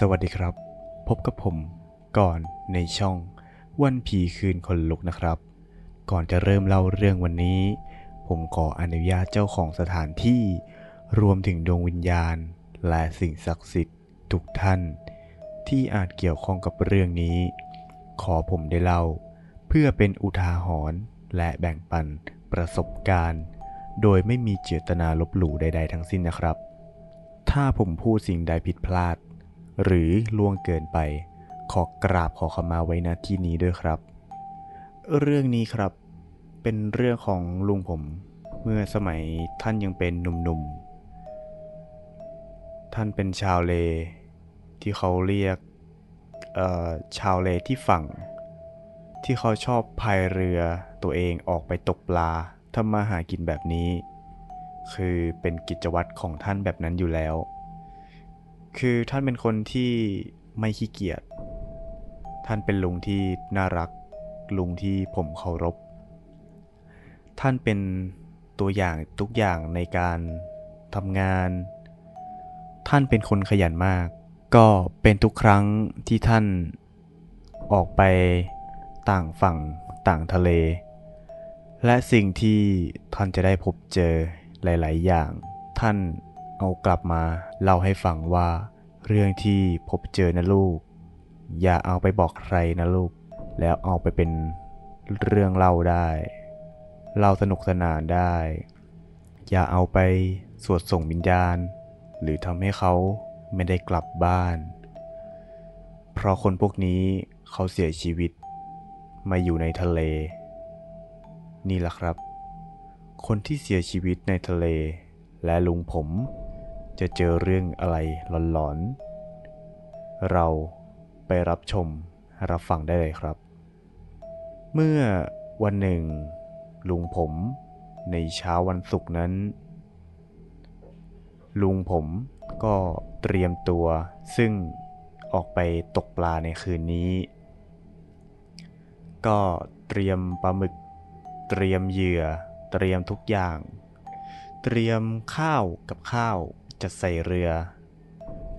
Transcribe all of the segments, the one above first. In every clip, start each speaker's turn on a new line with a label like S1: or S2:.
S1: สวัสดีครับ พบกับผมก่อนในช่องวันผีคืนคนลุกนะครับ ก่อนจะเริ่มเล่าเรื่องวันนี้ ผมขออนุญาตเจ้าของสถานที่ รวมถึงดวงวิญญาณ และสิ่งศักดิ์สิทธิ์ทุกท่าน ที่อาจเกี่ยวข้องกับเรื่องนี้ ขอผมได้เล่า เพื่อเป็นอุทาหรณ์และแบ่งปันประสบการณ์ โดยไม่มีเจตนาลบหลู่ใด ๆ ทั้งสิ้นนะครับ ถ้าผมพูดสิ่งใดผิดพลาด หรือล่วงเกินไป ขอกราบขอขมาไว้ณที่นี้ด้วยครับ เรื่องนี้ครับเป็นเรื่องของลุงผม เมื่อสมัยท่านยังเป็นหนุ่มๆ ท่านเป็นชาวเล ที่เขาเรียกชาวเลที่ฝั่ง ที่เขาชอบพายเรือตัวเองออกไปตกปลาทำมาหากินแบบนี้ คือเป็นกิจวัตรของท่านแบบนั้นอยู่แล้ว คือท่านเป็นคนที่ไม่ขี้เกียจ ท่านเป็นลุงที่น่ารัก ลุงที่ผมเคารพ ท่านเป็นตัวอย่างทุกอย่างในการทำงาน ท่านเป็นคนขยันมาก ก็เป็นทุกครั้งที่ท่านออกไปต่างฝั่งต่างทะเล และสิ่งที่ท่านจะได้พบเจอหลาย ๆ อย่าง ท่าน เอากลับมาเล่าให้ฟังว่า เรื่องที่พบเจอนะลูก อย่าเอาไปบอกใครนะลูก แล้วเอาไปเป็นเรื่องเล่าได้เล่าสนุกสนานได้ อย่าเอาไปสวดส่งวิญญาณ หรือทำให้เขาไม่ได้กลับบ้าน เพราะคนพวกนี้เขาเสียชีวิต มาอยู่ในทะเล นี่แหละครับ คนที่เสียชีวิตในทะเล และลุงผม จะเจอเรื่องอะไรหลอนๆ เราไปรับชมรับฟังได้เลยครับ เมื่อวันหนึ่ง ลุงผมในเช้าวันศุกร์นั้น ลุงผมก็เตรียมตัวซึ่งออกไปตกปลาในคืนนี้ ก็เตรียมปลาหมึก เตรียมเหยื่อ เตรียมทุกอย่าง เตรียมข้าวกับข้าว จัดใส่เรือ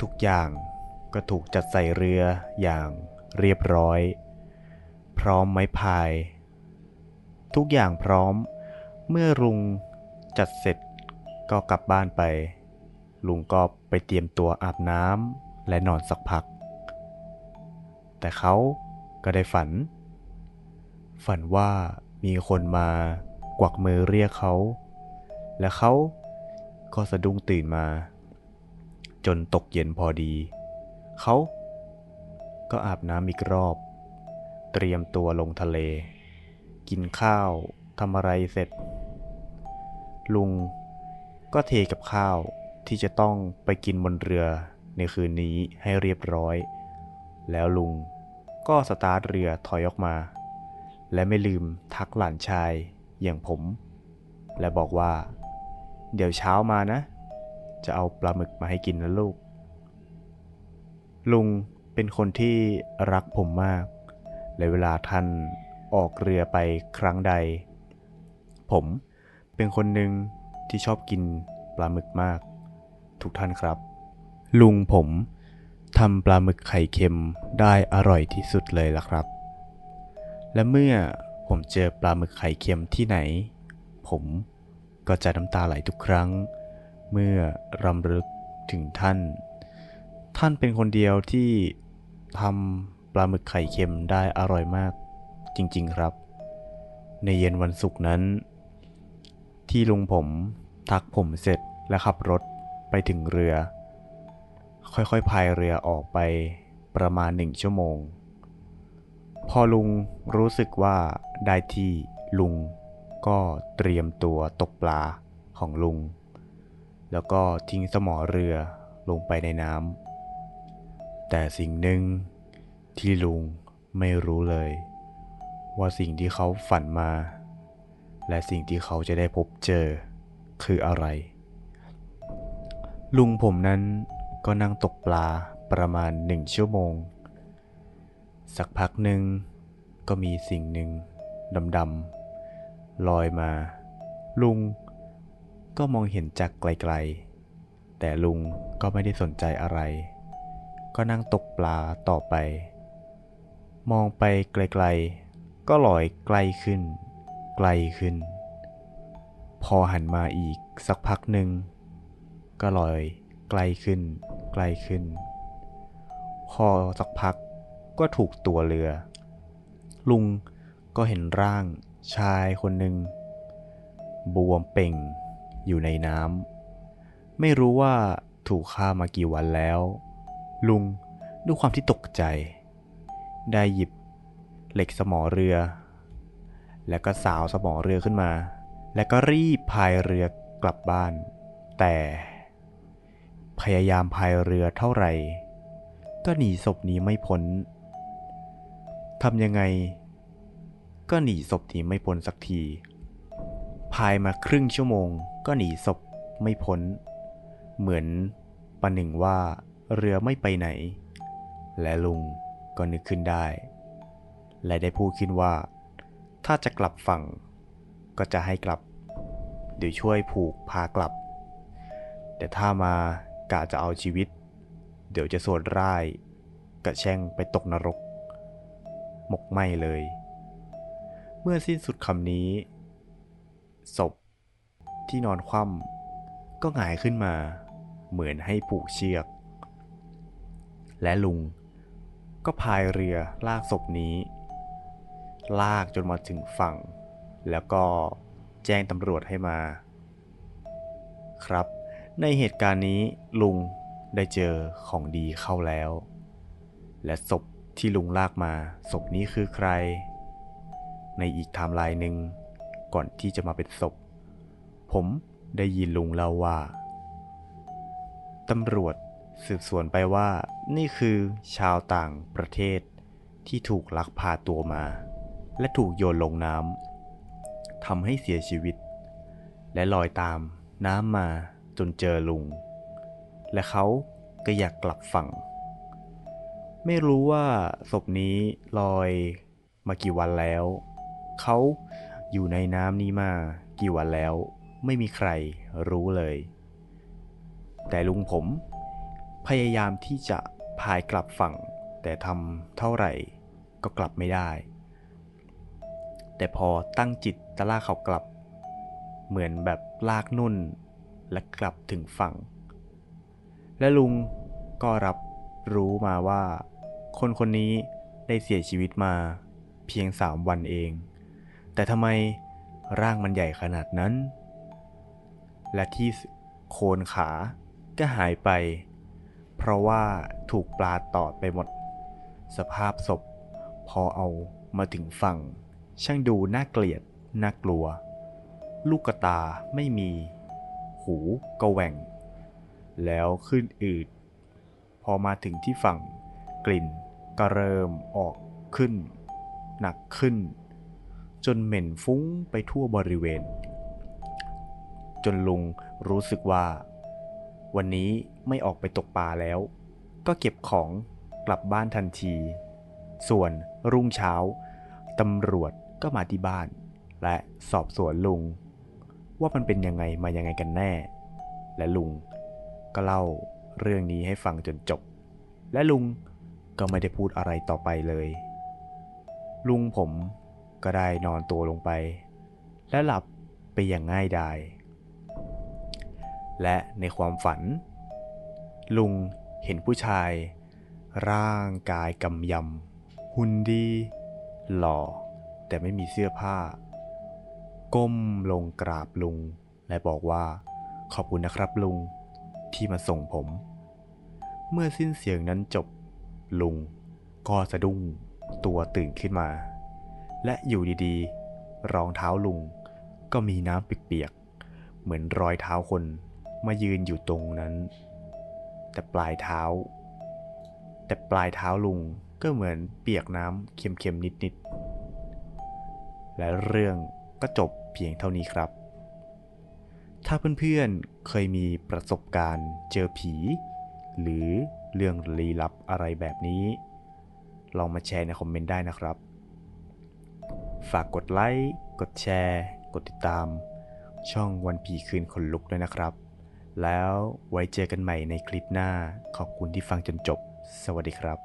S1: ทุกอย่างก็ถูกจัดใส่เรืออย่างเรียบร้อย พร้อมไม้พาย ทุกอย่างพร้อม เมื่อลุงจัดเสร็จก็กลับบ้านไป ลุงก็ไปเตรียมตัวอาบน้ำและนอนสักพัก แต่เขาก็ได้ฝัน ฝันว่ามีคนมากวักมือเรียกเขา และเขาก็สะดุ้งตื่นมา จนตกเย็นพอดี เขาก็อาบน้ำอีกรอบ เตรียมตัวลงทะเล กินข้าวทำอะไรเสร็จ ลุงก็เทกับข้าวที่จะต้องไปกินบนเรือในคืนนี้ให้เรียบร้อย แล้วลุงก็สตาร์ทเรือถอยออกมา และไม่ลืมทักหลานชายอย่างผม และบอกว่า เดี๋ยวเช้ามานะ จะเอาปลาหมึกมาให้กินนะลูก ลุงเป็นคนที่รักผมมาก และเวลาท่านออกเรือไปครั้งใด ผมเป็นคนหนึ่งที่ชอบกินปลาหมึกมาก ทุกท่านครับ ลุงผมทำปลาหมึกไข่เค็มได้อร่อยที่สุดเลยล่ะครับ และเมื่อผมเจอปลาหมึกไข่เค็มที่ไหน ผมก็จะน้ำตาไหลทุกครั้ง เมื่อรำลึกถึงท่าน ท่านเป็นคนเดียวที่ทำปลาหมึกไข่เค็มได้อร่อยมากจริง ๆครับ ในเย็นวันศุกร์นั้น ที่ลุงผมทักผมเสร็จและขับรถไปถึงเรือ ค่อยๆพายเรือออกไปประมาณหนึ่งชั่วโมง พอลุงรู้สึกว่าได้ที่ลุงก็เตรียมตัวตกปลาของลุง แล้วก็ทิ้งสมอเรือลงไปในน้ำแต่สิ่งหนึ่งที่ลุงไม่รู้เลย ว่าสิ่งที่เขาฝันมา และสิ่งที่เขาจะได้พบเจอคืออะไร ลุงผมนั้นก็นั่งตกปลาประมาณหนึ่งชั่วโมง สักพักหนึ่งก็มีสิ่งหนึ่งดำๆลอยมา ลุง ก็มองเห็นจากไกลๆ แต่ลุงก็ไม่ได้สนใจอะไร ก็นั่งตกปลาต่อไป มองไปไกลๆ ก็ลอยใกลขึ้น ไกลขึ้น พอหันมาอีกสักพักหนึ่ง ก็ลอยไกลขึ้น ไกลขึ้น พอสักพักก็ถูกตัวเรือ ลุงก็เห็นร่างชายคนหนึ่งบวมเป่ง อยู่ในน้ำไม่รู้ว่าถูกฆ่ามากี่วันแล้ว ลุงด้วยความที่ตกใจ ได้หยิบเหล็กสมอเรือ แล้วก็สาวสมอเรือขึ้นมา แล้วก็รีบพายเรือกลับบ้าน แต่พยายามพายเรือเท่าไหร่ ก็หนีศพนี้ไม่พ้นทำยังไง ก็หนีศพนี้ไม่พ้นสักที พายมาครึ่งชั่วโมง ก็หนีศพไม่พ้น เหมือนประหนึ่งว่าเรือไม่ไปไหน และลุงก็นึกขึ้นได้ และได้พูดขึ้นว่า ถ้าจะกลับฝั่ง ก็จะให้กลับ เดี๋ยวช่วยผูกพากลับ แต่ถ้ามากะจะเอาชีวิต เดี๋ยวจะสวดร่ายกระแช่งไปตกนรก หมกไหมเลย เมื่อสิ้นสุดคำนี้ศพ ที่นอนคว่ำก็หงายขึ้นมา เหมือนให้ผูกเชือก และลุงก็พายเรือลากศพนี้ ลากจนมาถึงฝั่ง แล้วก็แจ้งตำรวจให้มา ครับ ในเหตุการณ์นี้ลุงได้เจอของดีเข้าแล้ว และศพที่ลุงลากมาศพนี้คือใคร ในอีกไทม์ไลน์หนึ่งก่อนที่จะมาเป็นศพ ผมได้ยินลุงเล่าว่าตำรวจสืบสวนไปว่านี่คือชาวต่างประเทศที่ถูกลักพาตัวมา และถูกโยนลงน้ำทำให้เสียชีวิต และลอยตามน้ำมาจนเจอลุง และเขาก็อยากกลับฝั่ง ไม่รู้ว่าศพนี้ลอยมากี่วันแล้ว เขาอยู่ในน้ำนี้มากี่วันแล้ว ไม่มีใครรู้เลย แต่ลุงผม พยายามที่จะพายกลับฝั่ง แต่ทำเท่าไหร่ก็กลับไม่ได้ แต่พอตั้งจิตจะลากเขากลับ เหมือนแบบลากนุ่น และกลับถึงฝั่ง และลุงก็รับรู้มาว่า คนคนนี้ได้เสียชีวิตมาเพียงสามวันเอง แต่ทำไมร่างมันใหญ่ขนาดนั้น และที่โคนขาก็หายไป เพราะว่าถูกปลาตอดไปหมด สภาพศพ พอเอามาถึงฝั่ง ช่างดูน่าเกลียด น่ากลัว ลูกตาไม่มี หูก็แหว่ง แล้วขึ้นอืด พอมาถึงที่ฝั่ง กลิ่นก็เริ่มออกขึ้น หนักขึ้น จนเหม็นฟุ้งไปทั่วบริเวณ จนลุงรู้สึกว่า วันนี้ไม่ออกไปตกปลาแล้ว ก็เก็บของกลับบ้านทันที ส่วนรุ่งเช้าตำรวจก็มาที่บ้าน และสอบสวนลุง ว่ามันเป็นยังไงมายังไงกันแน่ และลุงก็เล่าเรื่องนี้ให้ฟังจนจบ และลุงก็ไม่ได้พูดอะไรต่อไปเลย ลุงผมก็ได้นอนตัวลงไป และหลับไปอย่างง่ายดาย และในความฝัน ลุงเห็นผู้ชาย ร่างกายกำยำ หุ่นดี หล่อ แต่ไม่มีเสื้อผ้า ก้มลงกราบลุง และบอกว่า ขอบคุณนะครับลุงที่มาส่งผม เมื่อสิ้นเสียงนั้นจบ ลุงก็สะดุ้งตัวตื่นขึ้นมา และอยู่ดีๆ รองเท้าลุงก็มีน้ำเปียกๆ เหมือนรอยเท้าคน มายืนอยู่ตรงนั้น แต่ปลายเท้า แต่ปลายเท้าลุงก็เหมือนเปียกน้ำเค็มๆนิดๆ และเรื่องก็จบเพียงเท่านี้ครับ ถ้าเพื่อนๆเคยมีประสบการณ์เจอผี หรือเรื่องลี้ลับอะไรแบบนี้ ลองมาแชร์ในคอมเมนต์ได้นะครับ ฝากกดไลค์ กดแชร์ กดติดตาม ช่องวันผีคืนขนลุกด้วยนะครับ แล้วไว้เจอกันใหม่ในคลิปหน้าขอบคุณที่ฟังจนจบ สวัสดีครับ